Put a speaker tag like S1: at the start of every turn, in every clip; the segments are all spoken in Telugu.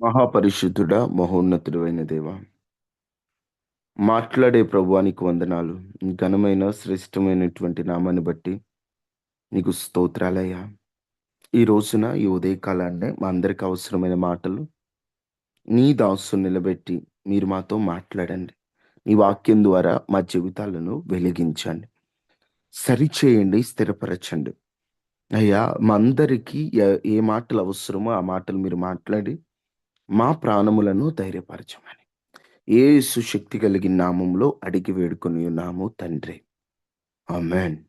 S1: మహాపరిశుద్ధుడా మహోన్నతుడైన దేవ. మాట్లాడే ప్రభువానికి వందనాలు. ఘనమైన శ్రేష్టమైనటువంటి నామాన్ని బట్టి నీకు స్తోత్రాలయ్యా. ఈ రోజున ఈ ఉదయకాలాన్నే మా అందరికి అవసరమైన మాటలు నీ దాసు నిలబెట్టి మీరు మాతో మాట్లాడండి. నీ వాక్యం ద్వారా మా జీవితాలను వెలిగించండి. సరిచేయండి స్థిరపరచండి. అయ్యా మా అందరికీ ఏ మాటలు అవసరమో ఆ మాటలు మీరు మాట్లాడి మా ప్రాణములను ధైర్యపరచమని. ఏ సుశక్తి కలిగిన నామంలో అడిగి వేడుకొని ఉన్నాము తండ్రి. ఆమెన్.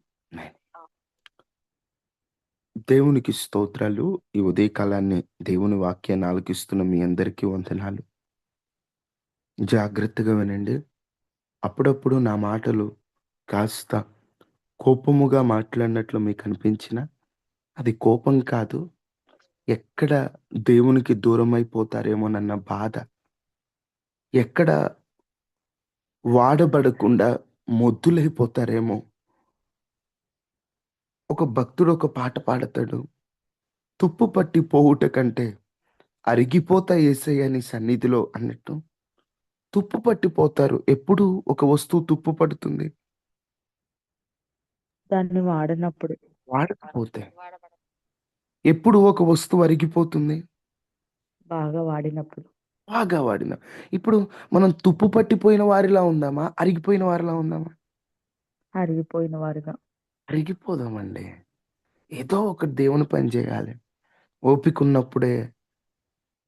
S1: దేవునికి స్తోత్రాలు. ఈ ఉదయకాలాన్ని దేవుని వాక్యాన్ని ఆలకిస్తున్న మీ అందరికీ వందనాలు. జాగ్రత్తగా వినండి. అప్పుడప్పుడు నా మాటలు కాస్త కోపముగా మాట్లాడినట్లు మీకు అనిపించిన అది కోపం కాదు ఎక్కడ దేవునికి దూరం అయిపోతారేమోనన్న బాధ. ఎక్కడ వాడబడకుండా మొద్దులైపోతారేమో. ఒక భక్తుడు ఒక పాట పాడతాడు. తుప్పు పట్టి పోవుట కంటే అరిగిపోతా ఏసయ్య నీ సన్నిధిలో అన్నట్టు. తుప్పు పట్టిపోతారు ఎప్పుడు ఒక వస్తువు తుప్పు పడుతుంది?
S2: దాన్ని వాడినప్పుడు.
S1: వాడకపోతే. ఎప్పుడు ఒక వస్తువు అరిగిపోతుంది?
S2: బాగా వాడినప్పుడు.
S1: బాగా వాడిన. ఇప్పుడు మనం తుప్పు పట్టిపోయిన వారిలా ఉందామా? అరిగిపోయిన వారిలా ఉందామా?
S2: అరిగిపోయిన వారుగా.
S1: అరిగిపోదామండి. ఏదో ఒక దేవుని పని చేయాలి. ఓపిక ఉన్నప్పుడే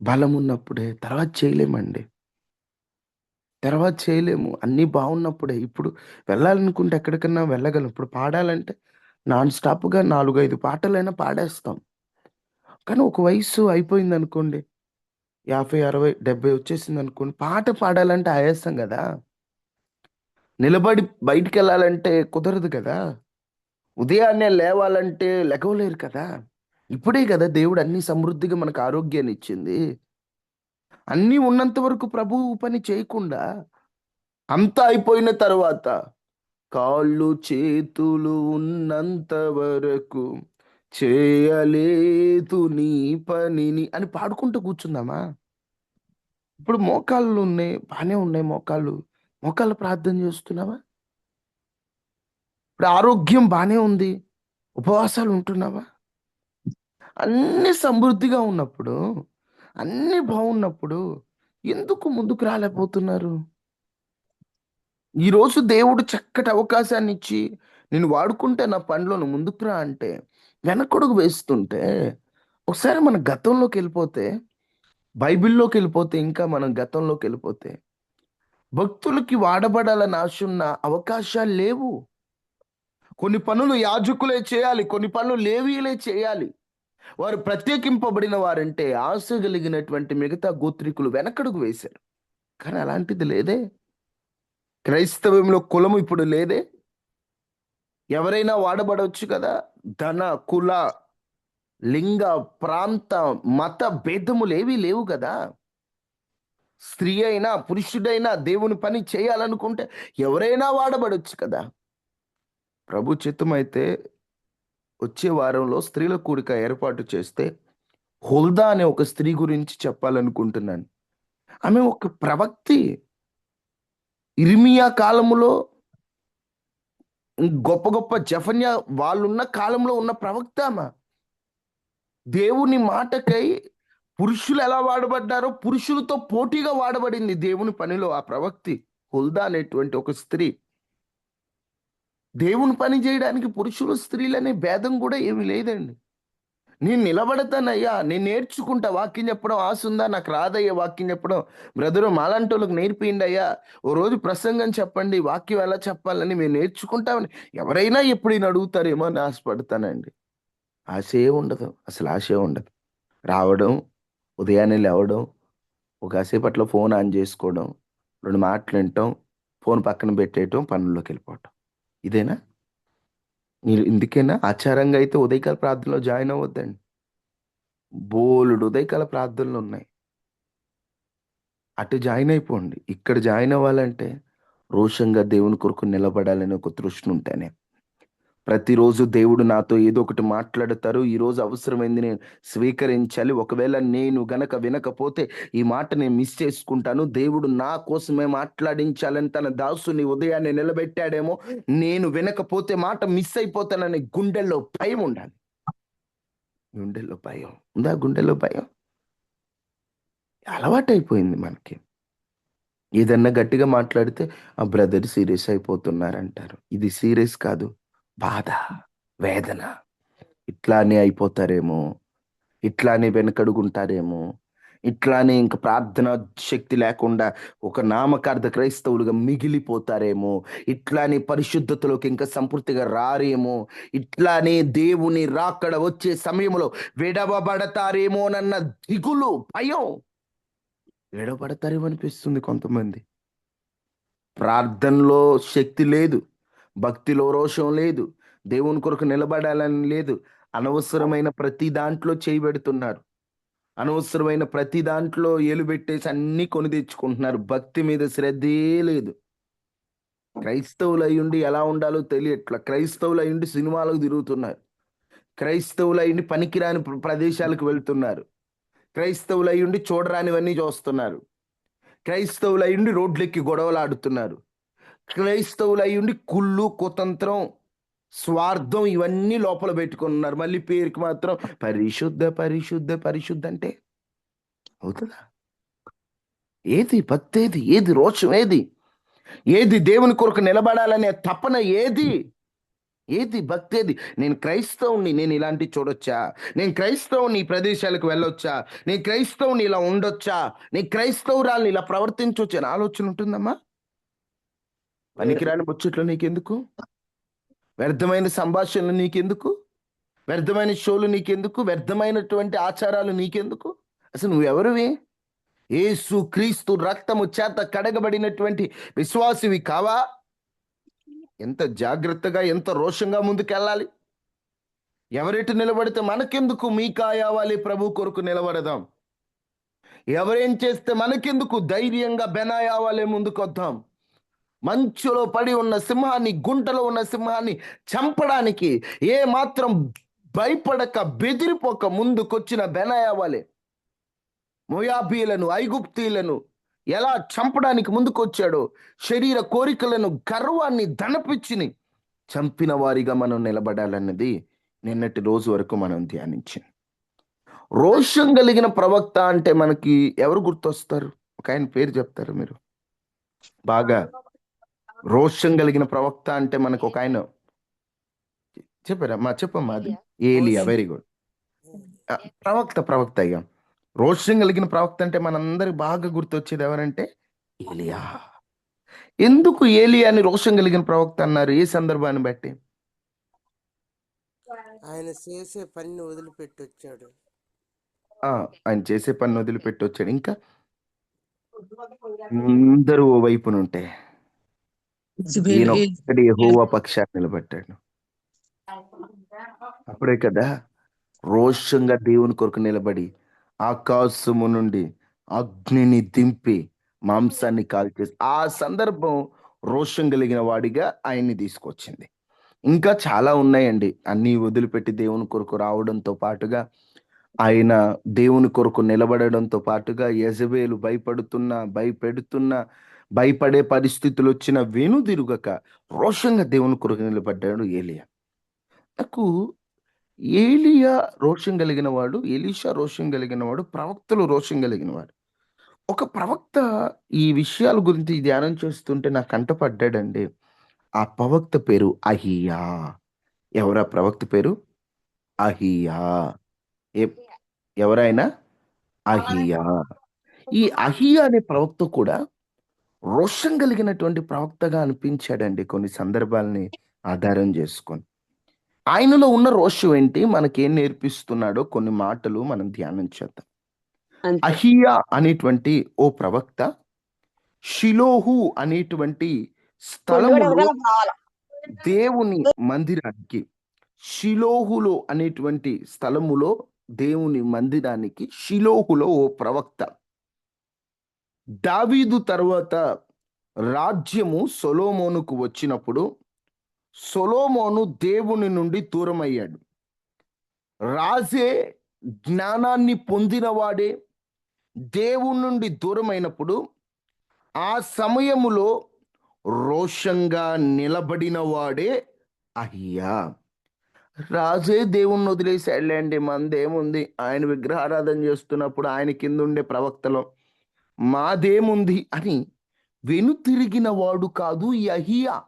S1: బలం ఉన్నప్పుడే తర్వాత చేయలేమండి. తర్వాత చేయలేము. అన్నీ బాగున్నప్పుడే. ఇప్పుడు వెళ్ళాలనుకుంటే ఎక్కడికన్నా వెళ్ళగలం. ఇప్పుడు పాడాలంటే నాన్ స్టాప్గా నాలుగు ఐదు పాటలైనా పాడేస్తాం. కానీ ఒక వయసు అయిపోయింది అనుకోండి యాభై అరవై డెబ్బై వచ్చేసింది అనుకోండి పాట పాడాలంటే ఆయాసం కదా. నిలబడి బయటికి వెళ్ళాలంటే కుదరదు కదా. ఉదయాన్నే లేవాలంటే లెగవలేరు కదా. ఇప్పుడే కదా దేవుడు అన్ని సమృద్ధిగా మనకు ఆరోగ్యాన్ని ఇచ్చింది. అన్నీ ఉన్నంత వరకు ప్రభువు పని చేయకుండా అంతా అయిపోయిన తర్వాత కాళ్ళు చేతులు ఉన్నంత వరకు చేయలేదు నీ పనిని అని పాడుకుంటూ కూర్చుందామా? ఇప్పుడు మోకాళ్ళు ఉన్నాయి బాగానే ఉన్నాయి మోకాళ్ళు. మోకాళ్ళు ప్రార్థన చేస్తున్నావా? ఇప్పుడు ఆరోగ్యం బాగానే ఉంది ఉపవాసాలు ఉంటున్నావా? అన్ని సమృద్ధిగా ఉన్నప్పుడు అన్ని బాగున్నప్పుడు ఎందుకు ముందుకు రాలేకపోతున్నారు? ఈరోజు దేవుడు చక్కటి అవకాశాన్ని ఇచ్చి నేను వాడుకుంటే నా పనిలోను ముందుకు రా అంటే వెనకడుగు వేస్తుంటే ఒకసారి మన గతంలోకి వెళ్ళిపోతే బైబిల్లోకి వెళ్ళిపోతే ఇంకా మనం గతంలోకి వెళ్ళిపోతే భక్తులకి వాడబడాలని ఆశ ఉన్న అవకాశాలు లేవు. కొన్ని పనులు యాజకులే చేయాలి కొన్ని పనులు లేవీలే చేయాలి. వారు ప్రత్యేకింపబడిన వారంటే ఆశ కలిగినటువంటి మిగతా గోత్రికులు వెనకడుగు వేశారు. కానీ అలాంటిది లేదే. క్రైస్తవంలో కులం ఇప్పుడు లేదే. ఎవరైనా వాడబడవచ్చు కదా? ధన కుల లింగ ప్రాంత మత భేదములు ఏవీ లేవు కదా? స్త్రీ అయినా పురుషుడైనా దేవుని పని చేయాలనుకుంటే ఎవరైనా వాడబడవచ్చు కదా? ప్రభు చిత్తమైతే వచ్చే వారంలో స్త్రీల కూడిక ఏర్పాటు చేస్తే హుల్దా అనే ఒక స్త్రీ గురించి చెప్పాలనుకుంటున్నాను. ఆమె ఒక ప్రవక్తి. ఇర్మియా కాలములో గొప్ప గొప్ప జఫన్య వాళ్ళున్న కాలంలో ఉన్న ప్రవక్త ఆమె. దేవుని మాటకై పురుషులు ఎలా వాడబడ్డారో పురుషులతో పోటీగా వాడబడింది దేవుని పనిలో ఆ ప్రవక్తి హుల్దా అనేటువంటి ఒక స్త్రీ. దేవుని పని చేయడానికి పురుషులు స్త్రీలనే భేదం కూడా ఏమీ లేదండి. నేను నిలబడతానయ్యా నేను నేర్చుకుంటా వాక్యం చెప్పడం ఆశ ఉందా నాకు రాదయ్యా వాక్యం చెప్పడం. బ్రదరు మాలంటోళ్ళకి నేర్పియండి అయ్యా ఓ రోజు ప్రసంగం చెప్పండి వాక్యం ఎలా చెప్పాలని మేము నేర్చుకుంటామని. ఎవరైనా ఎప్పుడైనా అడుగుతారేమో అని ఆశపడతానండి. ఆశే ఉండదు అసలు ఆశే ఉండదు. రావడం ఉదయాన్నే లేవడం ఒక కాసేపట్లో ఫోన్ ఆన్ చేసుకోవడం రెండు మాటలు వినటం ఫోన్ పక్కన పెట్టేయటం పనుల్లోకి వెళ్ళిపోవటం. ఇదేనా? మీరు ఎందుకైనా ఆచారంగా అయితే ఉదయకాల ప్రార్థనలో జాయిన్ అవ్వద్దండి. బోలుడు ఉదయకాల ప్రార్థనలు ఉన్నాయి. అటు జాయిన్ అయిపోండి. ఇక్కడ జాయిన్ అవ్వాలంటే రోషంగా దేవుని కొరకు నిలబడాలని ఒక తృష్ణ ఉంటేనే. ప్రతిరోజు దేవుడు నాతో ఏదో ఒకటి మాట్లాడతారు. ఈరోజు అవసరమైంది నేను స్వీకరించాలి. ఒకవేళ నేను గనక వినకపోతే ఈ మాట నేను మిస్ చేసుకుంటాను. దేవుడు నా కోసమే మాట్లాడించాలని తన దాసుని ఉదయాన్నే నిలబెట్టాడేమో. నేను వినకపోతే మాట మిస్ అయిపోతానని గుండెల్లో భయం ఉండాలి. గుండెల్లో భయం. ఉందా గుండెల్లో భయం? అలవాటైపోయింది మనకి. ఏదన్నా గట్టిగా మాట్లాడితే ఆ బ్రదర్ సీరియస్ అయిపోతున్నారంటారు. ఇది సీరియస్ కాదు. బాధ వేదన. ఇట్లానే అయిపోతారేమో ఇట్లానే వెనకడుగుంటారేమో ఇట్లానే ఇంక ప్రార్థన శక్తి లేకుండా ఒక నామకార్థ క్రైస్తవులుగా మిగిలిపోతారేమో ఇట్లానే పరిశుద్ధతలోకి ఇంకా సంపూర్తిగా రారేమో ఇట్లానే దేవుని రాక్కడ వచ్చే సమయంలో విడవబడతారేమోనన్న దిగులు భయం. విడవబడతారేమో అనిపిస్తుంది కొంతమంది. ప్రార్థనలో శక్తి లేదు. భక్తిలో రోషం లేదు దేవుని కొరకు నిలబడాలని లేదు. అనవసరమైన ప్రతి దాంట్లో చేయబెడుతున్నారు అనవసరమైన ప్రతి దాంట్లో ఏలుబెట్టేసి అన్ని కొని తెచ్చుకుంటున్నారు. భక్తి మీద శ్రద్ధే లేదు. క్రైస్తవులు అయ్యుండి ఎలా ఉండాలో తెలియట్లా. క్రైస్తవులు అయ్యుండి సినిమాలకు తిరుగుతున్నారు. క్రైస్తవులు అయ్యుండి పనికిరాని ప్రదేశాలకు వెళ్తున్నారు. క్రైస్తవులు అయ్యుండి చూడరానివన్నీ చూస్తున్నారు. క్రైస్తవులు అయ్యుండి రోడ్లెక్కి గొడవలు ఆడుతున్నారు క్రైస్తవులు అయ్యుండి కుళ్ళు కుతంత్రం స్వార్థం ఇవన్నీ లోపల పెట్టుకున్నారు. మళ్ళీ పేరుకి మాత్రం పరిశుద్ధ పరిశుద్ధ పరిశుద్ధ అంటే అవుతుందా? ఏది పత్తేది ఏది రోషం? ఏది? ఏది దేవుని కొరకు నిలబడాలనే తపన ఏది? ఏది భక్తి ఏది నేను క్రైస్తవుని నేను ఇలాంటి చూడొచ్చా? నేను క్రైస్తవుని ఈ ప్రదేశాలకు వెళ్ళొచ్చా? నేను క్రైస్తవుని ఇలా ఉండొచ్చా? నేను క్రైస్తవురాల్ని ఇలా ప్రవర్తించొచ్చా? అని ఆలోచన ఉంటుందమ్మా. పనికిరాని ముచ్చట్లు నీకెందుకు? వ్యర్థమైన సంభాషణలు నీకెందుకు? వ్యర్థమైన షోలు నీకెందుకు? వ్యర్థమైనటువంటి ఆచారాలు నీకెందుకు? అసలు నువ్వెవరివి? ఏసు క్రీస్తు రక్తము చేత కడగబడినటువంటి విశ్వాసివి కావా? ఎంత జాగ్రత్తగా ఎంత రోషంగా ముందుకెళ్ళాలి? ఎవరెటు నిలబడితే మనకెందుకు మీ కాయావాలి ప్రభు కొరకు నిలబడదాం? ఎవరేం చేస్తే మనకెందుకు ధైర్యంగా బెనాయావాలే ముందుకొద్దాం? మంచులో పడి ఉన్న సింహాన్ని గుంటలో ఉన్న సింహాన్ని చంపడానికి ఏ మాత్రం భయపడక బెదిరిపోక ముందుకొచ్చిన బెనాయావాలే మొయాబీలను ఐగుప్తీలను ఎలా చంపడానికి ముందుకొచ్చాడో శరీర కోరికలను గర్వాన్ని ధనపిచ్చిని చంపిన వారిగా మనం నిలబడాలన్నది నిన్నటి రోజు వరకు మనం ధ్యానించాం. రోషం కలిగిన ప్రవక్త అంటే మనకి ఎవరు గుర్తొస్తారు? ఒక ఆయన పేరు చెప్తారు మీరు? బాగా రోషం కలిగిన ప్రవక్త అంటే మనకు ఒక ఆయన. చెప్పారా? మా చెప్పమ్మా అది. ఏలియా. వెరీ గుడ్ ప్రవక్త ప్రవక్త అయ్యా. రోషం కలిగిన ప్రవక్త అంటే మనందరికి బాగా గుర్తొచ్చేది ఎవరంటే ఏలియా. ఎందుకు ఏలియాని రోషం కలిగిన ప్రవక్త అన్నారు? ఏ సందర్భాన్ని బట్టి?
S3: ఆయన చేసే పనిని వదిలిపెట్టి వచ్చాడు
S1: ఆ ఆయన చేసే పని వదిలిపెట్టి వచ్చాడు ఇంకా? అందరూ ఓ వైపునుంటే. ఈయన ఒక్కడి యెహోవా పక్షాన్ని నిలబెట్టాడు. అప్పుడే కదా రోషంగా దేవుని కొరకు నిలబడి ఆకాశము నుండి అగ్నిని దింపి మాంసాన్ని కాల్చేసి ఆ సందర్భం రోషం కలిగిన వాడిగా ఆయన్ని తీసుకొచ్చింది. ఇంకా చాలా ఉన్నాయండి. అన్ని వదిలిపెట్టి దేవుని కొరకు రావడంతో పాటుగా ఆయన దేవుని కొరకు నిలబడడంతో పాటుగా యజబేలు భయపడుతున్నా భయపెడుతున్నా భయపడే పరిస్థితులు వచ్చిన వెనుదిరుగక రోషంగా దేవుని కొరకు నిలబడ్డాడు ఏలియా. నాకు ఏలియా రోషం కలిగిన వాడు ఎలీషా రోషం కలిగిన వాడు ప్రవక్తలు రోషం కలిగిన వాడు. ఒక ప్రవక్త ఈ విషయాల గురించి ధ్యానం చేస్తుంటే నాకు కంటపడ్డాడండి ఆ ప్రవక్త పేరు అహియా. ఎవరా ప్రవక్త పేరు? అహియా. ఎవరైనా అహియా. ఈ అహియా అనే ప్రవక్త కూడా రోషం కలిగినటువంటి ప్రవక్తగా అనిపించాడండి కొన్ని సందర్భాల్ని ఆధారం చేసుకొని. ఆయనలో ఉన్న రోషం ఏంటి? మనకేం నేర్పిస్తున్నాడో కొన్ని మాటలు మనం ధ్యానం చేద్దాం. అహియా అనేటువంటి ఓ ప్రవక్త షిలోహు అనేటువంటి స్థలములో దేవుని మందిరానికి షిలోహులో అనేటువంటి స్థలములో దేవుని మందిరానికి షిలోహులో ఓ ప్రవక్త. దావీదు తర్వాత రాజ్యము సొలోమోనుకు వచ్చినప్పుడు సొలోమోను దేవుని నుండి దూరమయ్యాడు. రాజే జ్ఞానాన్ని పొందినవాడే. దేవుని నుండి దూరమైనప్పుడు ఆ సమయములో రోషంగా నిలబడినవాడే అయ్యా రాజే దేవుణ్ణి వదిలేసాడులేండి మందేముంది. ఆయన విగ్రహారాధన చేస్తున్నప్పుడు ఆయన కింద ఉండే ప్రవక్తలో. మాదేముంది అని వెనుతిరిగిన వాడు కాదు యహియా. అహియా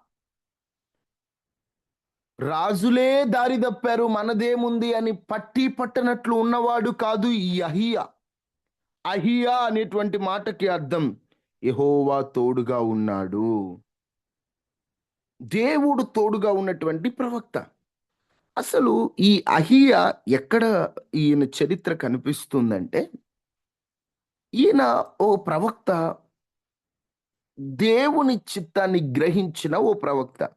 S1: రాజులే దారి తప్పారు మనదేముంది అని పట్టి పట్టనట్లు ఉన్నవాడు కాదు ఈ అహియా అహియా అనేటువంటి మాటకి అర్థం యహోవా తోడుగా ఉన్నాడు. దేవుడు తోడుగా ఉన్నటువంటి ప్రవక్త. అసలు ఈ అహియా ఎక్కడ ఈయన చరిత్ర కనిపిస్తుందంటే ఈయన ఓ ప్రవక్త దేవుని చిత్తాన్ని గ్రహించిన ఓ ప్రవక్త.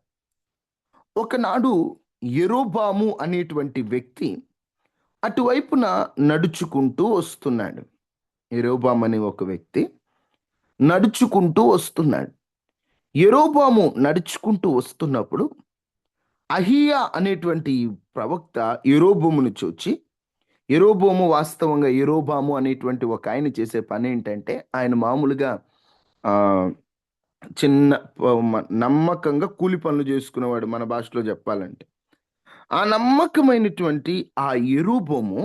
S1: ఒకనాడు ఎరోబాము అనేటువంటి వ్యక్తి అటువైపున నడుచుకుంటూ వస్తున్నాడు. ఎరోబామ్ అనే ఒక వ్యక్తి నడుచుకుంటూ వస్తున్నాడు. ఎరోబాము నడుచుకుంటూ వస్తున్నప్పుడు అహియా అనేటువంటి ప్రవక్త ఎరోబోమును చూచి ఎరోబోము వాస్తవంగా ఎరోబాము అనేటువంటి ఒక ఆయన చేసే పని ఏంటంటే ఆయన మామూలుగా చిన్న నమ్మకంగా కూలి పనులు చేసుకునేవాడు మన భాషలో చెప్పాలంటే. ఆ నమ్మకమైనటువంటి ఆ ఎరుబొము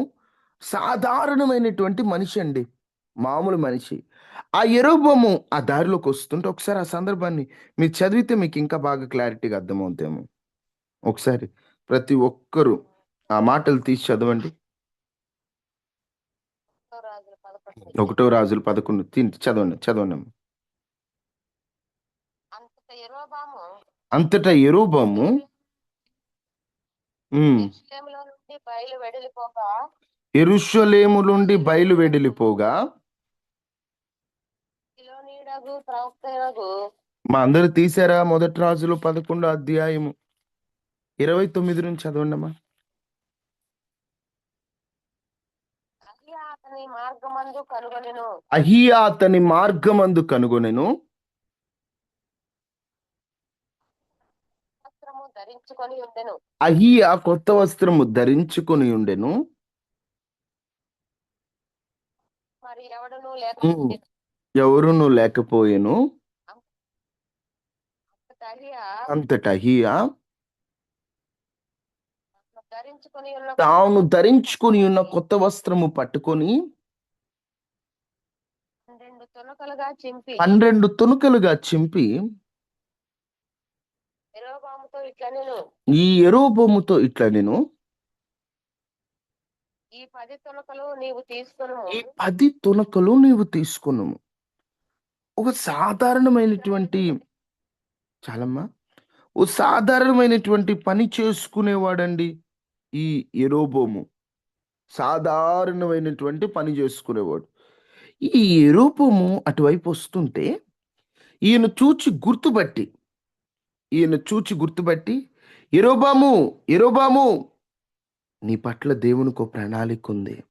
S1: సాధారణమైనటువంటి మనిషి అండి. మామూలు మనిషి. ఆ ఎరుబొము ఆ దారిలోకి వస్తుంటే ఒకసారి ఆ సందర్భాన్ని మీరు చదివితే మీకు ఇంకా బాగా క్లారిటీగా అర్థమవుతాము ఒకసారి ప్రతి ఒక్కరూ ఆ మాటలు తీసి చదవండి
S4: రాజుల పదకొండు
S1: ఒకటో రాజులు పదకొండు. చదవండి చదవండి.
S4: అంతట
S1: ఎరుబొము ఉమ్,
S4: యెరూషలేములో నుండి బయలు వెడలిపోగా?
S1: మా అందరు తీసారా మొదటి రాజులు పదకొండో అధ్యాయము? ఇరవై తొమ్మిది నుంచి చదవండి అమ్మా
S4: అహియా అతని మార్గమందు కనుగొనెను.
S1: అహియా అతని మార్గమందు కనుగొనెను.
S4: వస్త్రము ధరించుకొని ఉండెను.
S1: అహియా కొత్త వస్త్రము ధరించుకొని ఉండెను.
S4: మరి ఎవడను లేక
S1: ఉమ్. ఎవరును లేకపోయెను.
S4: అహియా
S1: అంతట అహియా
S4: ధరించుకొని ఉన్న
S1: తాను ధరించుకొని ఉన్న కొత్త వస్త్రము పట్టుకొని పన్నెండు తునుకలుగా చింపి ఈ ఎరోబొమ్ముతో ఇట్లా నేను.
S4: ఈ పది తునకలు నీవు తీసుకును
S1: ఈ పది తునకలు నీవు తీసుకున్నాము ఒక సాధారణమైనటువంటి చాలమ్మా ఓ సాధారణమైనటువంటి పని చేసుకునేవాడండి. ఈ ఎరోబోము సాధారణమైనటువంటి పని చేసుకునేవాడు. ఈ ఎరోబోము అటువైపు వస్తుంటే ఈయన చూచి గుర్తుపట్టి ఈయన చూచి గుర్తుపట్టి ఎరోబాము ఎరోబాము నీ పట్ల దేవునికి ప్రణాళిక ఉంది.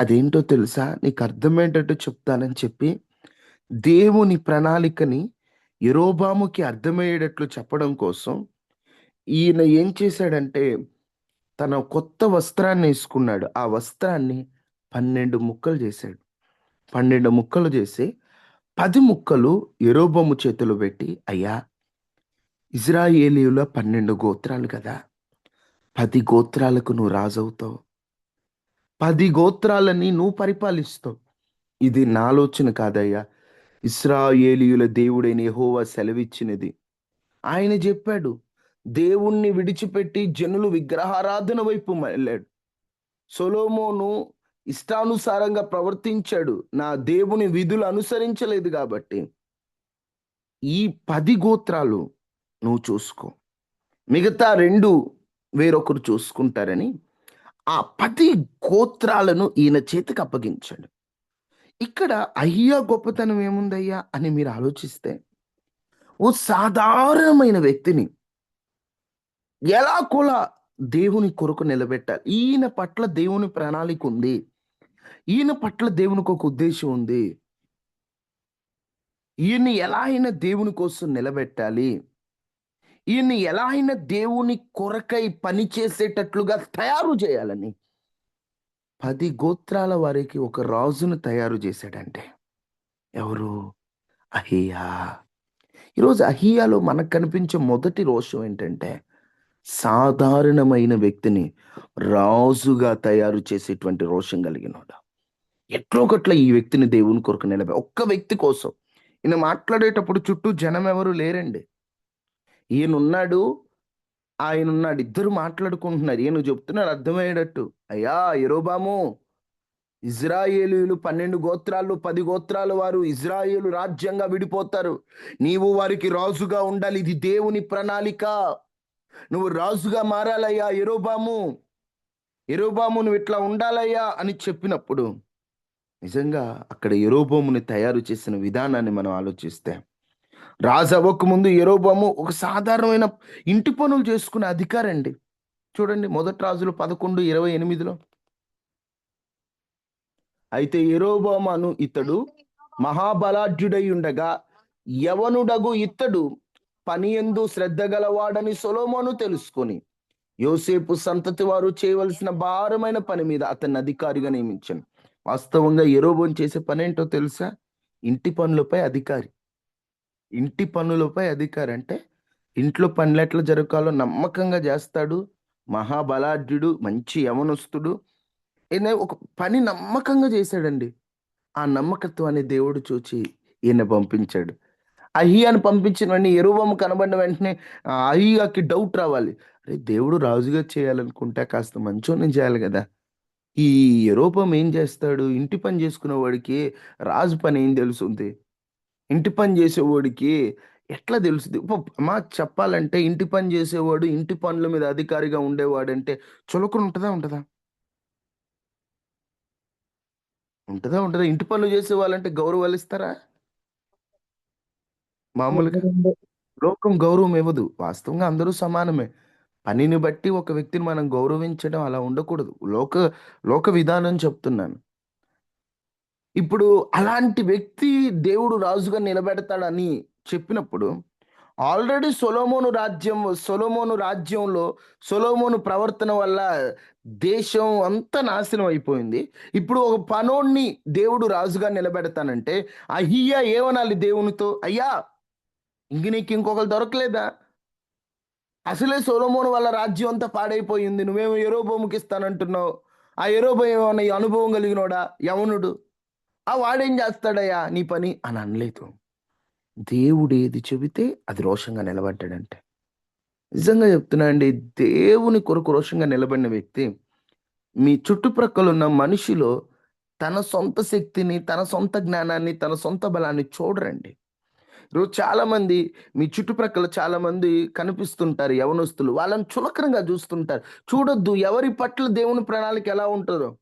S1: అదేంటో తెలుసా? నీకు అర్థమయ్యేటట్టు చెప్తానని చెప్పి దేవుని ప్రణాళికని ఎరోబాముకి అర్థమయ్యేటట్లు చెప్పడం కోసం ఈయన ఏం చేశాడంటే తన కొత్త వస్త్రాన్ని వేసుకున్నాడు. ఆ వస్త్రాన్ని పన్నెండు ముక్కలు చేశాడు. పన్నెండు ముక్కలు చేసి పది ముక్కలు ఎరోబొమ్ము చేతిలో పెట్టి అయ్యా ఇజ్రాయేలీల పన్నెండు గోత్రాలు కదా. పది గోత్రాలకు నువ్వు రాజవుతావు. పది గోత్రాలని నువ్వు పరిపాలిస్తావు. ఇది నా ఆలోచన కాదయ్యా. ఇస్రాయేలీయుల దేవుడైన యహోవా సెలవిచ్చినది. ఆయన చెప్పాడు దేవుణ్ణి విడిచిపెట్టి జనులు విగ్రహారాధన వైపు వెళ్ళాడు సొలోమోను ఇష్టానుసారంగా ప్రవర్తించాడు. నా దేవుని విధులు అనుసరించలేదు కాబట్టి. ఈ పది గోత్రాలు నువ్వు చూసుకో. మిగతా రెండు వేరొకరు చూసుకుంటారని ఆ పది గోత్రాలను ఈయన చేతికి అప్పగించాడు. ఇక్కడ అయ్యా గొప్పతనం ఏముందయ్యా అని మీరు ఆలోచిస్తే ఓ సాధారణమైన వ్యక్తిని ఎలా కూడా దేవుని కొరకు నిలబెట్టాలి? ఈయన పట్ల దేవుని ప్రణాళిక ఉంది. ఈయన పట్ల దేవునికి ఒక ఉద్దేశం ఉంది. ఈయన్ని ఎలా అయినా దేవుని కోసం నిలబెట్టాలి. ఈయన్ని ఎలా అయినా దేవుని కొరకై పని చేసేటట్లుగా తయారు చేయాలని. పది గోత్రాల వారికి ఒక రాజును తయారు చేశాడంటే ఎవరు? అహియా. ఈరోజు అహియాలో మనకు కనిపించే మొదటి రోషం ఏంటంటే సాధారణమైన వ్యక్తిని రాజుగా తయారు చేసేటువంటి రోషం కలిగినోడు ఎట్లోకట్ల ఈ వ్యక్తిని దేవుని కొరకు నిలబె ఒక్క వ్యక్తి కోసం. ఈయన మాట్లాడేటప్పుడు చుట్టూ జనం ఎవరు లేరండి. ఈయన ఉన్నాడు ఆయన ఉన్నాడు ఇద్దరు మాట్లాడుకుంటున్నారు. ఈయన చెప్తున్నారు అర్థమయ్యేటట్టు. అయ్యా ఎరోబాము ఇజ్రాయేలీలు పన్నెండు గోత్రాలు పది గోత్రాలు వారు ఇజ్రాయేలు రాజ్యంగా విడిపోతారు. నీవు వారికి రాజుగా ఉండాలి. ఇది దేవుని ప్రణాళిక. నువ్వు రాజుగా మారాలయ్యా ఎరోబాము ఎరోబాము నువ్వు ఇట్లా ఉండాలయ్యా అని చెప్పినప్పుడు నిజంగా అక్కడ ఎరోబోముని తయారు చేసిన విధానాన్ని మనం ఆలోచిస్తే రాజు అవ్వకముందు ముందు ఒక సాధారణమైన ఇంటి పనులు చేసుకునే అధికారండి. చూడండి మొదటి రాజులు పదకొండు ఇరవై ఎనిమిదిలో. అయితే ఎరోబోమను ఇతడు మహాబలాఢ్యుడై ఉండగా యవనుడగు ఇత్తడు పనియందు శ్రద్ధ గలవాడని సొలోమోను తెలుసుకొని యోసేపు సంతతి వారు చేయవలసిన భారమైన పని మీద అతన్ని అధికారిగా నియమించాను. వాస్తవంగా ఎరోబోన్ చేసే పని ఏంటో తెలుసా? ఇంటి పనులపై అధికారి. ఇంటి పనులపై అధికారి అంటే ఇంట్లో పనులు ఎట్లా జరగాలో నమ్మకంగా చేస్తాడు మహాబలాఢ్యుడు మంచి యమనస్తుడు ఈయన ఒక పని నమ్మకంగా చేశాడండి. ఆ నమ్మకత్వాన్ని దేవుడు చూచి ఈయన పంపించాడు. అహియాను పంపించిన వెంటనే ఎరువము కనబడిన వెంటనే అహియాకి డౌట్ రావాలి. అరే దేవుడు రాజుగా చేయాలనుకుంటే కాస్త మంచోని చేయాలి కదా. ఈ ఎరోపం ఏం చేస్తాడు? ఇంటి పని చేసుకునేవాడికి రాజు పని ఏం తెలుసుంది? ఇంటి పని చేసేవాడికి ఎట్లా తెలుస్తుంది మా చెప్పాలంటే ఇంటి పని చేసేవాడు ఇంటి పనుల మీద అధికారిగా ఉండేవాడంటే చులకన ఉంటుందా ఉంటుందా ఉంటుందా ఉంటుందా ఇంటి పనులు చేసే వాళ్ళంటే గౌరవాలు ఇస్తారా? మామూలుగా లోకం గౌరవం ఇవ్వదు. వాస్తవంగా అందరూ సమానమే. పనిని బట్టి ఒక వ్యక్తిని మనం గౌరవించడం అలా ఉండకూడదు. లోక లోక విధానం చెప్తున్నాను. ఇప్పుడు అలాంటి వ్యక్తి దేవుడు రాజుగా నిలబెడతాడని చెప్పినప్పుడు ఆల్రెడీ సొలోమోను రాజ్యం సొలోమోను రాజ్యంలో సొలోమోను ప్రవర్తన వల్ల దేశం అంతా నాశనం అయిపోయింది. ఇప్పుడు ఒక పనోడిని దేవుడు రాజుగా నిలబెడతానంటే అయ్యా ఏమనాలి దేవునితో? అయ్యా ఇంక నీకు ఇంకొకరు దొరకలేదా? అసలే సొలోమోను వల్ల రాజ్యం అంతా పాడైపోయింది. నువ్వేమో ఎరోబోముకి ఇస్తానంటున్నావు. ఆ ఎరోబో ఏమన్నా అనుభవం కలిగినోడా? యవనుడు. ఆ వాడేం చేస్తాడయ్యా? నీ పని? అని అనలేదు. దేవుడు ఏది చెబితే అది రోషంగా నిలబడ్డాడంటే. నిజంగా చెప్తున్నా అండి దేవుని కొరకు రోషంగా నిలబడిన వ్యక్తి మీ చుట్టుప్రక్కల ఉన్న మనిషిలో తన సొంత శక్తిని తన సొంత జ్ఞానాన్ని తన సొంత బలాన్ని చూడరండి. రోజు చాలా మంది మీ చుట్టుప్రక్కల చాలా మంది కనిపిస్తుంటారు యవనస్తులు. వాళ్ళని చులకనగా చూస్తుంటారు. చూడొద్దు ఎవరి పట్ల దేవుని ప్రణాళిక ఎలా ఉంటుందో.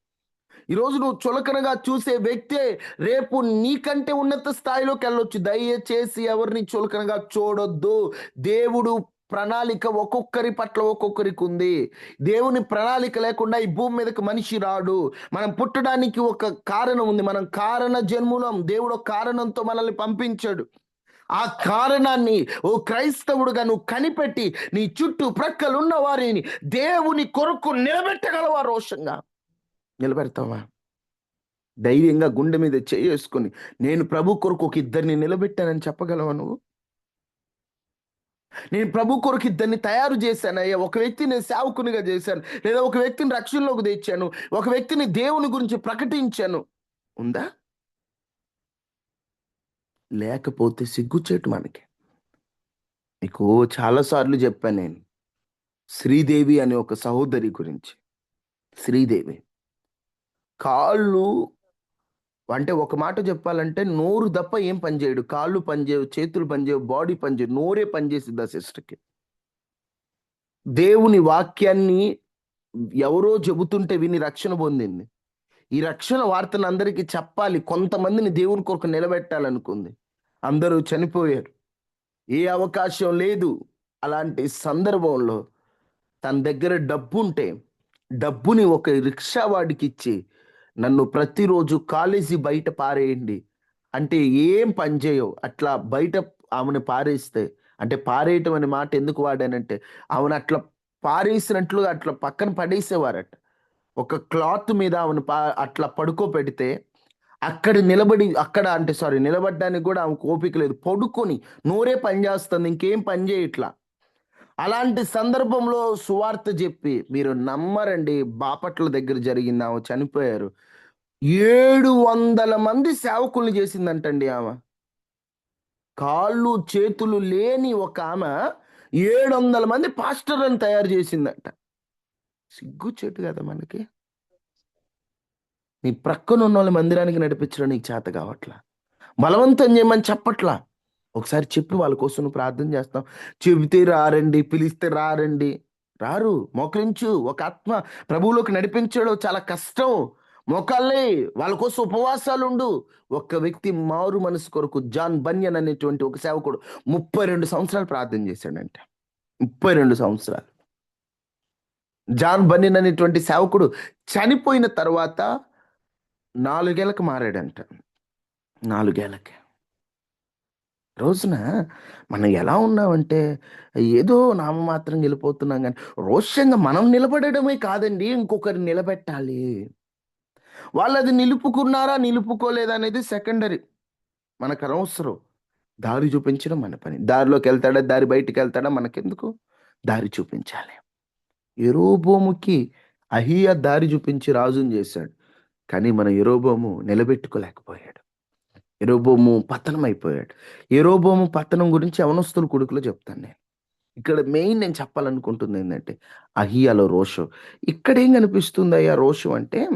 S1: ఈరోజు నువ్వు చులకనగా చూసే వ్యక్తే రేపు నీకంటే ఉన్నత స్థాయిలోకి వెళ్ళొచ్చు. దయచేసి ఎవరిని చులకనగా చూడొద్దు. దేవుడు ప్రణాళిక ఒక్కొక్కరి పట్ల ఒక్కొక్కరికి ఉంది. దేవుని ప్రణాళిక లేకుండా ఈ భూమి మీదకి మనిషి రాడు. మనం పుట్టడానికి ఒక కారణం ఉంది. మనం కారణ జన్ములం. దేవుడు కారణంతో మనల్ని పంపించాడు. ఆ కారణాన్ని ఓ క్రైస్తవుడుగా నువ్వు కనిపెట్టి నీ చుట్టూ ప్రక్కలున్న వారిని దేవుని కొరకు నిలబెట్టగలవా రోషంగా. నిలబెడతావా? ధైర్యంగా గుండె మీద చేసుకొని నేను ప్రభు కొరకు ఒక ఇద్దరిని నిలబెట్టానని చెప్పగలవా నువ్వు? నేను ప్రభు కొరకు ఇద్దరిని తయారు చేశానయ్యా ఒక వ్యక్తిని సేవకునిగా చేశాను. లేదా ఒక వ్యక్తిని రక్షణలోకి తెచ్చాను. ఒక వ్యక్తిని దేవుని గురించి ప్రకటించాను. ఉందా? లేకపోతే సిగ్గుచేటు మనకి. మీకు చాలాసార్లు చెప్పాను నేను శ్రీదేవి అనే ఒక సహోదరి గురించి. శ్రీదేవి. కాళ్ళు అంటే ఒక మాట చెప్పాలంటే నోరు తప్ప ఏం పనిచేయడు. కాళ్ళు పనిచేయవు చేతులు పనిచేయవు బాడీ పనిచేయవు నోరే పనిచేసింది ఆ సిస్టర్కి. దేవుని వాక్యాన్ని ఎవరో చెబుతుంటే విని రక్షణ పొందింది. ఈ రక్షణ వార్తను అందరికీ చెప్పాలి. కొంతమందిని దేవుని కొరకు నిలబెట్టాలనుకుంది. అందరూ చనిపోయారు. ఏ అవకాశం లేదు. అలాంటి సందర్భంలో తన దగ్గర డబ్బు ఉంటే డబ్బుని ఒక రిక్షా వాడికి ఇచ్చి నన్ను ప్రతిరోజు కాలేజీ బయట పారేయండి. అంటే ఏం పని చేయవు. అట్లా బయట ఆమెను పారేస్తే అంటే పారేయటం అనే మాట ఎందుకు వాడానంటే ఆమెను అట్లా పారేసినట్లుగా అట్లా పక్కన పడేసేవారట. ఒక క్లాత్ మీద ఆమెను పా అట్లా పడుకోబెడితే అక్కడ నిలబడి అక్కడ అంటే సారీ నిలబడడానికి కూడా ఆమెకు ఓపిక లేదు. పడుకొని నోరే పని చేస్తుంది ఇంకేం పని చేయట్లా అలాంటి సందర్భంలో సువార్త చెప్పి మీరు నమ్మరండి బాపట్ల దగ్గర జరిగింది ఆమె చనిపోయారు. ఏడు వందల మంది సేవకులు చేసిందంటండి ఆమె. కాళ్ళు చేతులు లేని ఒక ఆమె ఏడు వందల మంది పాస్టర్లను తయారు చేసిందంట. సిగ్గు చెట్టు కదా మనకి. నీ ప్రక్కన ఉన్న వాళ్ళ మందిరానికి నడిపించడం నీకు చేత కావట్లా. బలవంతం చేయమని చెప్పట్లా. ఒకసారి చెప్పి వాళ్ళ కోసం ప్రార్థన చేస్తాం చెబితే రారండి పిలిస్తే రారండి. రారు మోకరించు. ఒక ఆత్మ ప్రభువులోకి నడిపించడం చాలా కష్టం. మోకాళ్ళే వాళ్ళ కోసం ఉపవాసాలు ఉండు ఒక్క వ్యక్తి మారు మనసు కొరకు జాన్ బన్యన్ అనేటువంటి ఒక సేవకుడు ముప్పై రెండు సంవత్సరాలు ప్రార్థన చేశాడంట. ముప్పై రెండు సంవత్సరాలు. జాన్ బన్నిన్ అనేటువంటి సేవకుడు చనిపోయిన తర్వాత నాలుగేళ్ళకి మారాడంట. నాలుగేళ్ళకి. రోజున మనం ఎలా ఉన్నామంటే ఏదో నామమాత్రం వెళ్ళిపోతున్నాం కానీ రోషంగా మనం నిలబడడమే కాదండి ఇంకొకరు నిలబెట్టాలి. వాళ్ళు అది నిలుపుకున్నారా నిలుపుకోలేదా అనేది సెకండరీ. మనకు అనవసరం. దారి చూపించడం మన పని. దారిలోకి వెళ్తాడా దారి బయటికి వెళ్తాడా మనకెందుకు? దారి చూపించాలి. ఎరోబోముకి అహియ దారి చూపించి రాజుని చేశాడు. కానీ మన ఎరోబోము నిలబెట్టుకోలేకపోయాడు. ఎరోబోము పతనం అయిపోయాడు ఎరోబోము పతనం గురించి అవనస్తుల కొడుకులో చెప్తాను నేను. ఇక్కడ మెయిన్ నేను చెప్పాలనుకుంటుంది ఏంటంటే అహియాలో రోషం. ఇక్కడ ఏం కనిపిస్తుంది అయ్యా రోషం అంటే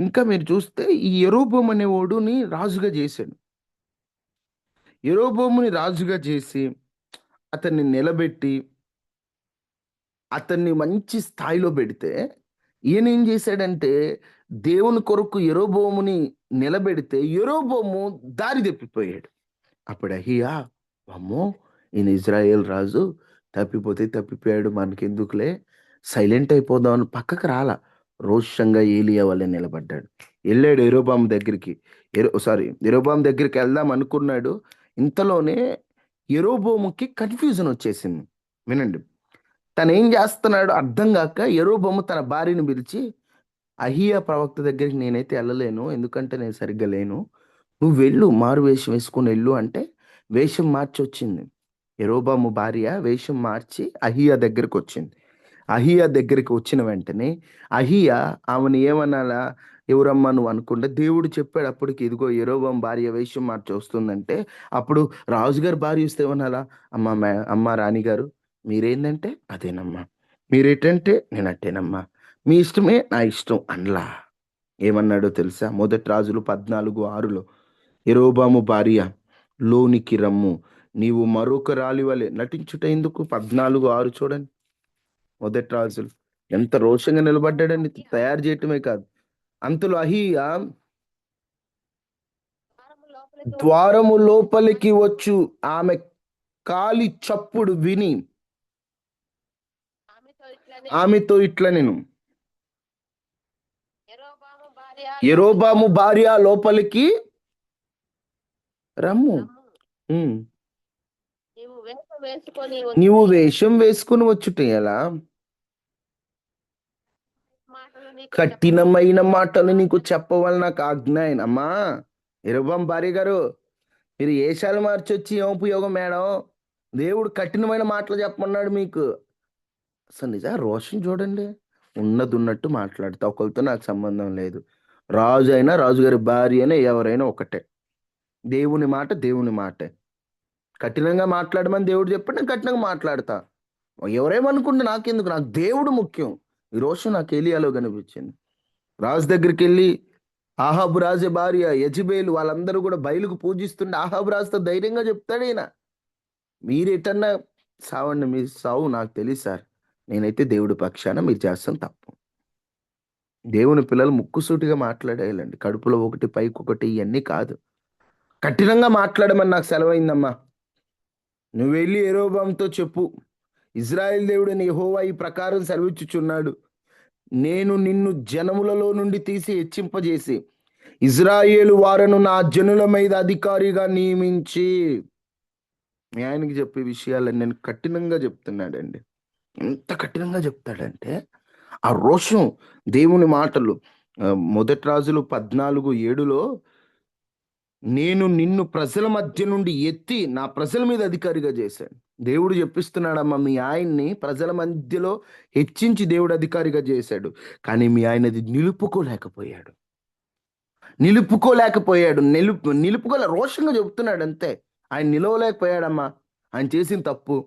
S1: ఇంకా మీరు చూస్తే ఈ ఎరోబోమ్ అనే ఓడుని రాజుగా చేశాడు. ఎరోబోముని రాజుగా చేసి అతన్ని నిలబెట్టి అతన్ని మంచి స్థాయిలో పెడితే ఈయన ఏం చేశాడంటే దేవుని కొరకు ఎరోబోముని నిలబెడితే ఎరోబోము దారి తప్పిపోయాడు. అప్పుడు అహియా అమ్మో ఈయన ఇజ్రాయేల్ రాజు తప్పిపోతే తప్పిపోయాడు మనకెందుకులే? సైలెంట్ అయిపోదాం అని పక్కకు రాలా. రోషంగా ఏలియా వల్ల నిలబడ్డాడు. వెళ్ళాడు ఎరోబామ్ దగ్గరికి. ఎరో సారీ ఎరోబామ్ దగ్గరికి వెళ్దాం అనుకున్నాడు. ఇంతలోనే ఎరోబోముకి కన్ఫ్యూజన్ వచ్చేసింది. వినండి. తను ఏం చేస్తున్నాడు అర్థం కాక ఎరోబొమ్మ తన భార్యను పిలిచి అహియా ప్రవక్త దగ్గరికి నేనైతే వెళ్ళలేను ఎందుకంటే నేను సరిగ్గా లేను. నువ్వు వెళ్ళు మారు వేషం వేసుకుని వెళ్ళు అంటే వేషం మార్చి వచ్చింది. ఎరోబాము భార్య వేషం మార్చి అహియా దగ్గరికి వచ్చింది. అహియా దగ్గరికి వచ్చిన వెంటనే అహియా ఆమెను ఏమనాలా? ఎవరమ్మా నువ్వు అనుకుంటే దేవుడు చెప్పాడు అప్పటికి ఇదిగో ఎరోబాం భార్య వేషం మార్చి వస్తుందంటే అప్పుడు రాజుగారి భార్య వస్తే ఏమనాలా? అమ్మ అమ్మ రాణిగారు మీరేందంటే అదేనమ్మా. మీరేటంటే నేను అట్టేనమ్మా మీ ఇష్టమే నా ఇష్టం అనలా. ఏమన్నాడో తెలుసా? మొదటి రాజులు పద్నాలుగు ఆరులో ఎరోబాము భార్య లోనికి రమ్ము నీవు మరొక రాలి వలె నటించుట ఎందుకు? పద్నాలుగు ఆరు చూడండి. మొదటి రాజులు. ఎంత రోషంగా నిలబడ్డాడని తయారు చేయటమే కాదు. అంతలో అహియా
S4: ద్వారము లోపలికి
S1: వచ్చు. ఆమె కాలి చప్పుడు విని
S4: ఆమెతో
S1: ఇట్లా నేను. ఎరోబాము భార్య లోపలికి రమ్ము.
S4: నీవు వేషం వేసుకొని
S1: వచ్చుట ఎలా? కఠినమైన మాటలు నీకు చెప్పవాలి నాకు ఆజ్ఞ. అమ్మా ఎరోబాం భార్య గారు మీరు ఏషాలు మార్చొచ్చి ఏం ఉపయోగం మేడం. దేవుడు కఠినమైన మాటలు చెప్పమన్నాడు మీకు. అసలు నిజా రోషన్ చూడండి. ఉన్నది ఉన్నట్టు మాట్లాడుతా. ఒకరితో నాకు సంబంధం లేదు. రాజు అయినా రాజుగారి భార్య అయినా ఎవరైనా ఒకటే. దేవుని మాట దేవుని మాటే. కఠినంగా మాట్లాడమని దేవుడు చెప్పండి నేను కఠినంగా మాట్లాడతా. ఎవరేమనుకుంటే నాకెందుకు? నాకు దేవుడు ముఖ్యం. ఈ రోజు నాకు ఏలియాలో కనిపించింది. రాజు దగ్గరికి వెళ్ళి ఆహాబు రాజు భార్య యజబేలు వాళ్ళందరూ కూడా బయలుకు పూజిస్తుండే ఆహాబు రాజుతో ధైర్యంగా చెప్తాడు ఈయన. మీరు ఎటన్నా సావండి మీ సావు నాకు తెలియదు సార్. నేనైతే దేవుడి పక్షాన మీరు చేస్తాం తప్పు. దేవుని పిల్లలు ముక్కుసూటిగా మాట్లాడేయాలండి. కడుపులో ఒకటి పైకి ఒకటి ఇవన్నీ కాదు. కఠినంగా మాట్లాడమని నాకు సెలవైందమ్మా. నువ్వు వెళ్ళి ఎరోబాంతో చెప్పు. ఇజ్రాయెల్ దేవుడు యెహోవా ఈ ప్రకారం సెలవిచ్చుచున్నాడు. నేను నిన్ను జనములలో నుండి తీసి హెచ్చింపజేసి ఇజ్రాయేలు వారను నా జనుల మీద అధికారిగా నియమించి. మీ ఆయనకి చెప్పే విషయాలని నేను కఠినంగా చెప్తున్నాడండి. ఎంత కఠినంగా చెప్తాడంటే ఆ రోషం దేవుని మాటలు మొదటి రాజులు పద్నాలుగు ఏడులో నేను నిన్ను ప్రజల మధ్య నుండి ఎత్తి నా ప్రజల మీద అధికారిగా చేశాను. దేవుడు చెప్పిస్తున్నాడమ్మా మీ ఆయన్ని ప్రజల మధ్యలో హెచ్చించి దేవుడు అధికారిగా చేశాడు. కానీ మీ ఆయనది నిలుపుకోలేకపోయాడు. నిలుపుకోలేకపోయాడు. నిలుపు నిలుపుకోలే రోషంగా చెప్తున్నాడు అంతే. ఆయన నిలవలేకపోయాడమ్మా. ఆయన చేసిన తప్పు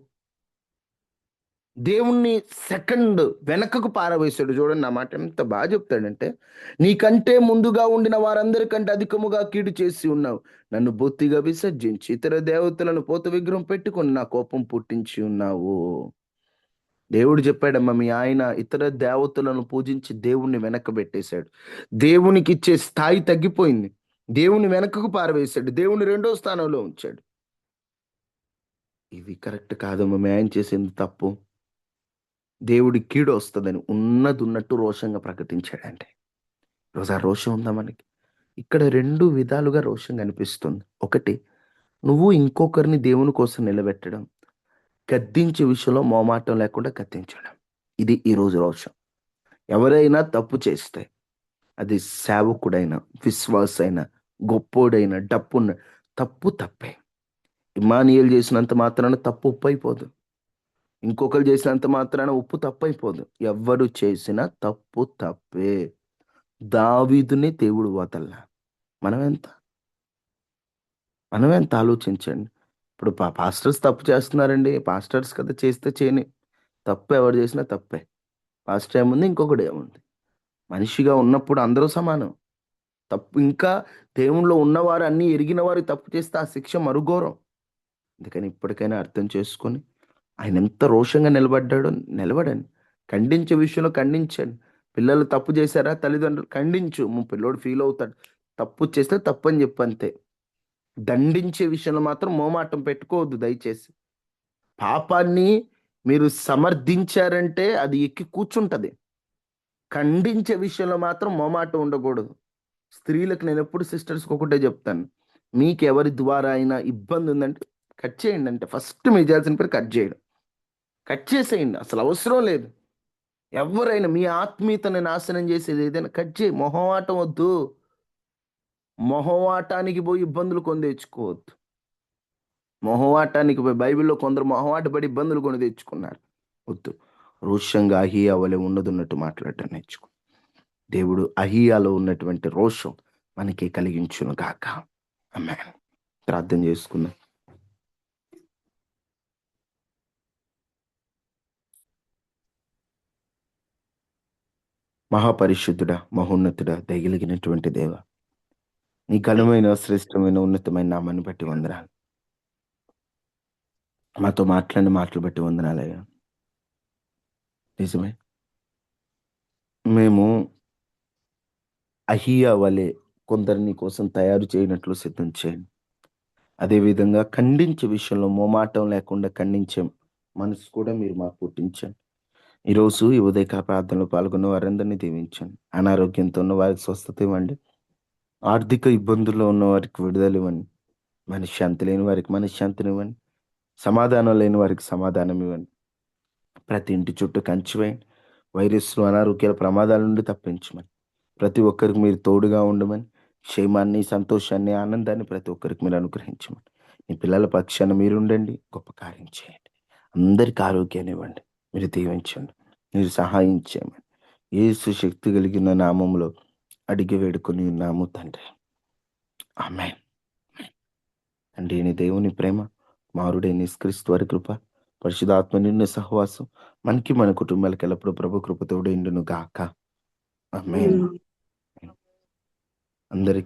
S1: దేవుణ్ణి సెకండ్ వెనకకు పారవేశాడు. చూడండి నా మాట ఎంత బాగా చెప్తాడంటే నీకంటే ముందుగా ఉండిన వారందరికంటే అధికముగా కీడు చేసి ఉన్నావు. నన్ను బొత్తిగా విసర్జించి ఇతర దేవతలను పోత విగ్రహం పెట్టుకొని నా కోపం పుట్టించి ఉన్నావు. దేవుడు చెప్పాడమ్మా మీ ఆయన ఇతర దేవతలను పూజించి దేవుణ్ణి వెనక పెట్టేశాడు. దేవునికి ఇచ్చే స్థాయి తగ్గిపోయింది. దేవుని వెనకకు పారవేశాడు. దేవుని రెండో స్థానంలో ఉంచాడు. ఇది కరెక్ట్ కాదమ్మా. మీ ఆయన చేసింది తప్పు. దేవుడి కీడు వస్తుందని ఉన్నది ఉన్నట్టు రోషంగా ప్రకటించాడంటే. ఈరోజు ఆ రోషం ఉందా మనకి? ఇక్కడ రెండు విధాలుగా రోషం కనిపిస్తుంది. ఒకటి నువ్వు ఇంకొకరిని దేవుని కోసం నిలబెట్టడం గద్దించే విషయంలో మోమాటం లేకుండా గద్దించడం. ఇది ఈరోజు రోషం. ఎవరైనా తప్పు చేస్తే అది సేవకుడైనా అయినా గొప్పోడైన డప్పున్న తప్పు తప్పే. ఇమానియల్ చేసినంత మాత్రాన తప్పు ఉప్పు అయిపోదు. ఇంకొకరు చేసినంత మాత్రాన ఉప్పు తప్పైపోదు. ఎవరు చేసినా తప్పు తప్పే. దావీదుని దేవుడు వదల్లా మనమెంత? మనమెంత ఆలోచించండి. ఇప్పుడు పా పాస్టర్స్ తప్పు చేస్తున్నారండి. పాస్టర్స్ కదా చేస్తే చేయని. తప్పు ఎవరు చేసినా తప్పే. పాస్టర్ ఏముంది? ఇంకొకటి ఏముంది? మనిషిగా ఉన్నప్పుడు అందరూ సమానం. తప్పు ఇంకా దేవుణ్ణిలో ఉన్నవారు అన్నీ ఎరిగిన వారు తప్పు చేస్తే ఆ శిక్ష మరుఘోరం. అందుకని ఇప్పటికైనా అర్థం చేసుకొని ఆయన ఎంత రోషంగా నిలబడ్డాడో నిలబడండి. ఖండించే విషయంలో ఖండించండి. పిల్లలు తప్పు చేశారా? తల్లిదండ్రులు ఖండించు. మా పిల్లోడు ఫీల్ అవుతాడు. తప్పు చేస్తే తప్పు అని చెప్పంతే దండించే విషయంలో మాత్రం మోమాటం పెట్టుకోవద్దు దయచేసి. పాపాన్ని మీరు సమర్థించారంటే అది ఎక్కి కూర్చుంటది. ఖండించే విషయంలో మాత్రం మోమాటం ఉండకూడదు. స్త్రీలకు నేను ఎప్పుడు సిస్టర్స్కి ఒకటే చెప్తాను. మీకు ఎవరి ద్వారా అయినా ఇబ్బంది ఉందంటే కట్ చేయండి అంటే ఫస్ట్ మీరు చేయాల్సిన పేరు కట్ చేయడం. కట్ చేసేయండి. అసలు అవసరం లేదు. ఎవరైనా మీ ఆత్మీయతని నాశనం చేసేది ఏదైనా కట్ చేయి. మొహమాటం వద్దు. మొహవాటానికి పోయి ఇబ్బందులు కొని తెచ్చుకోవద్దు. మొహవాటానికి పోయి బైబిల్లో కొందరు మొహవాట పడి ఇబ్బందులు కొని తెచ్చుకున్నారు. వద్దు. రోషంగా అహియా వలె ఉండదున్నట్టు మాట్లాడటం నేర్చుకో. దేవుడు అహియాలో ఉన్నటువంటి రోషం మనకి కలిగించును కాక అమ్మే ప్రార్థన చేసుకుందాం. మహాపరిశుద్ధుడ మహోన్నతుడ దయగలిగినటువంటి దేవ. నీ ఘనమైన శ్రేష్టమైన ఉన్నతమైన నామాన్ని బట్టి వందనాలు. మాతో మాట్లాడిన మాటలు బట్టి వందనాలయ్యా. నిజమే. మేము అహియా వలె కొందరిని కోసం తయారు చేయనట్లు సిద్ధం చేయండి. అదేవిధంగా ఖండించే విషయంలో మోమాటం లేకుండా ఖండించే మనసు కూడా మీరు మాకు పుట్టించండి. ఈరోజు ఈ ఉదయకాల ప్రార్థనలో పాల్గొన్న వారందరినీ దీవించండి. అనారోగ్యంతో ఉన్న వారికి స్వస్థత ఇవ్వండి. ఆర్థిక ఇబ్బందుల్లో ఉన్న వారికి విడుదల ఇవ్వండి. మనశ్శాంతి లేని వారికి మనశ్శాంతిని ఇవ్వండి. సమాధానం లేని వారికి సమాధానం ఇవ్వండి. ప్రతి ఇంటి చుట్టూ కంచివేయండి వైరస్లు అనారోగ్యాల ప్రమాదాల నుండి తప్పించమని ప్రతి ఒక్కరికి మీరు తోడుగా ఉండమని క్షేమాన్ని సంతోషాన్ని ఆనందాన్ని ప్రతి ఒక్కరికి మీరు అనుగ్రహించమని మీ పిల్లల పక్షాన మీరు ఉండండి. గొప్ప కార్యం చేయండి. అందరికి ఆరోగ్యాన్ని ఇవ్వండి. మీరు దీవించండి. మీరు సహాయం చేయమని. ఏసు శక్తి కలిగిన నామంలో అడిగి వేడుకొని ఉన్నాము తండ్రి. ఆమె తండ్రి నీ దేవుని ప్రేమ మారుడే నిస్క్రీస్తు వారి కృప పరిశుధాత్మ నిన్న సహవాసం మనకి మన కుటుంబాలకి ఎల్లప్పుడూ ప్రభు కృపతోడు ఇండును గాక. ఆమె అందరికి